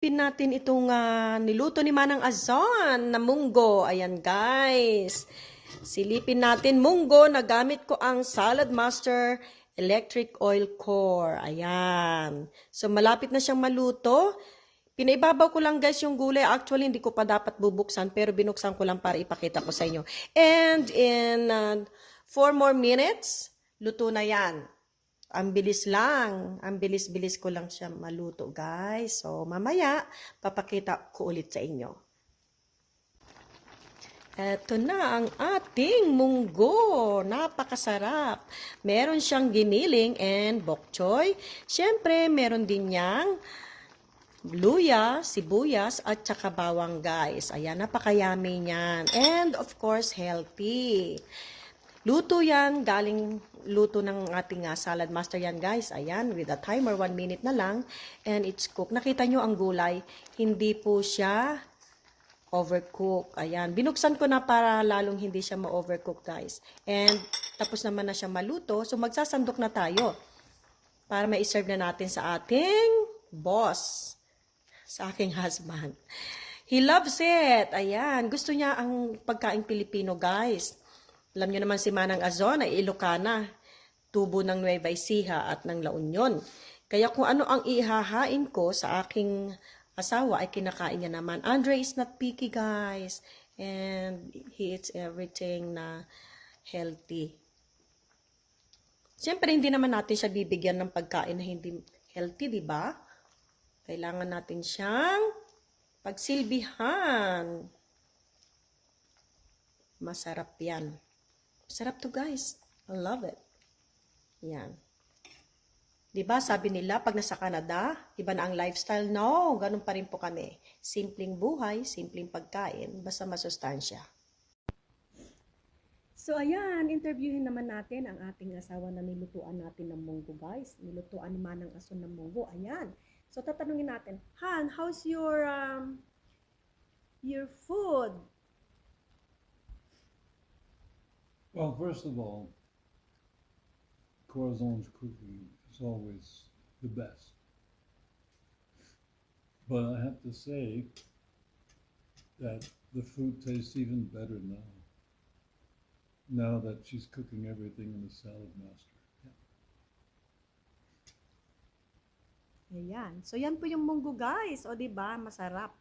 Pin natin itong ah, niluto ni Manang Azon na munggo. Ayan guys. Silipin natin munggo na gamit ko ang Salad Master Electric Oil Core. Ayan. So malapit na siyang maluto. Pinaibabaw ko lang guys yung gulay. Actually, hindi ko pa dapat bubuksan pero binuksan ko lang para ipakita ko sa inyo. And in 4 more minutes, luto na yan. Ang bilis lang. Ang bilis-bilis ko lang siya maluto, guys. So, mamaya, papakita ko ulit sa inyo. Eto na ang ating munggo. Napakasarap. Meron siyang giniling and bok choy. Siyempre, meron din niyang luya, sibuyas, at saka bawang, guys. Ayan, napakayami niyan. And, of course, healthy. Luto yan, galing luto ng ating ah, salad master yan guys. Ayan, with a timer, 1 minute na lang. And it's cooked. Nakita nyo ang gulay, hindi po siya overcook. Ayan, binuksan ko na para lalong hindi siya ma-overcook guys. And tapos naman na siya maluto. So magsasandok na tayo para ma-serve na natin sa ating boss. Sa aking husband. He loves it. Ayan, gusto niya ang pagkain Pilipino guys. Alam niyo naman si Manang Azon ay Ilocana, tubo ng Nueva Ecija at ng La Union. Kaya kung ano ang ihahain ko sa aking asawa ay kinakain niya naman. Andre is not picky guys. And he eats everything na healthy. Siyempre, hindi naman natin siya bibigyan ng pagkain na hindi healthy, di ba? Kailangan natin siyang pagsilbihan. Masarap yan. Sarap to guys. I love it. Yan. 'Di ba sabi nila pag nasa Canada, iba na ang lifestyle. No, ganun pa rin po kami. Simpleng buhay, simpleng pagkain, basta masustansya. So ayan, interviewin naman natin ang ating asawa na nilutuan natin ng munggo guys. Nilutuan ni Manang Ason ng munggo. Ayan. So tatanungin natin, Han, how's your um, your food? Well, first of all, Corazon's cooking is always the best. But I have to say that the food tastes even better now. Now that she's cooking everything in the salad master. Ayan. So, yan po yung munggo, guys. O, ba Masarap.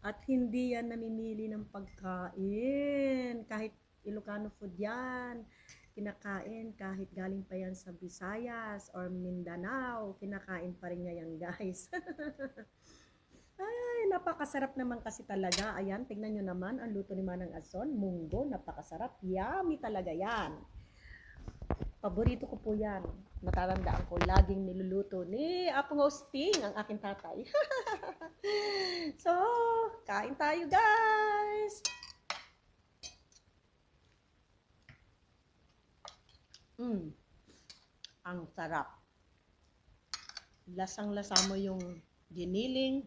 At hindi yan namimili ng pagkain. Kahit Ilocano food yan. Kinakain kahit galing pa yan sa Visayas or Mindanao. Kinakain pa rin niya yan, guys. Ay, napakasarap naman kasi talaga. Ayan, tignan nyo naman ang luto ni Manang Ason. Munggo, napakasarap. Yummy talaga yan. Paborito ko po yan. Natatandaan ko, laging niluluto ni Apong Hosting, ang aking tatay. so, kain tayo guys! Mm. Ang sarap. Lasang-lasa mo yung giniling,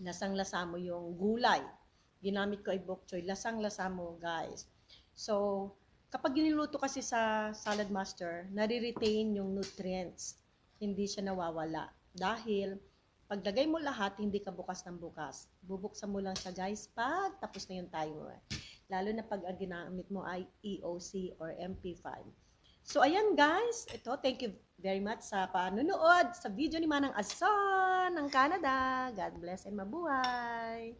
lasang-lasa mo yung gulay. Ginamit ko ay bok choy. Lasang-lasa mo, guys. So, kapag niluluto kasi sa salad master, nare-retain yung nutrients. Hindi siya nawawala. Dahil, paglagay mo lahat, hindi ka bukas ng bukas. Bubuksan mo lang siya, guys, pag tapos na yung timer. Lalo na pag ang ginamit mo ay EOC or MP5. So, ayan guys. Ito, thank you very much sa panunood sa video ni Manang Ason ng Canada. God bless and mabuhay!